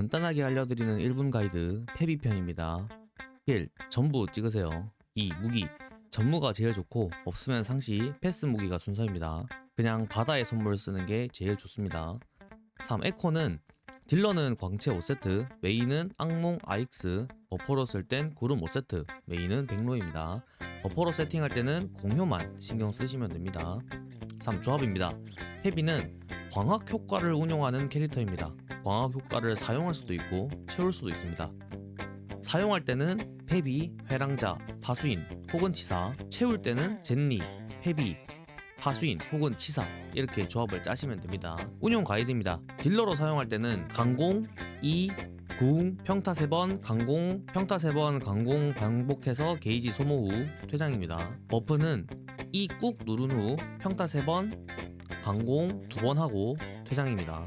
간단하게 알려드리는 1분 가이드 페비편입니다. 1. 전부 찍으세요. 2. 무기. 전무가 제일 좋고 없으면 상시 패스 무기가 순서입니다. 그냥 바다의 선물 쓰는 게 제일 좋습니다. 3. 에코는 딜러는 광채 5세트, 메인은 악몽 아익스, 버퍼로 쓸 땐 구름 5세트, 메인은 백로입니다. 버퍼로 세팅할 때는 공효만 신경 쓰시면 됩니다. 3. 조합입니다. 헤비는 광학 효과를 운용하는 캐릭터입니다. 광학 효과를 사용할 수도 있고 채울 수도 있습니다. 사용할 때는 페비, 회랑자, 파수인 혹은 치사, 채울 때는 젠니, 페비, 파수인 혹은 치사 이렇게 조합을 짜시면 됩니다. 운용 가이드입니다. 딜러로 사용할 때는 강공, 이, 궁, 평타 3번, 강공, 평타 3번, 강공 반복해서 게이지 소모 후 퇴장입니다. 버프는 이 꾹 누른 후 평타 3번, 강공 2번 하고 퇴장입니다.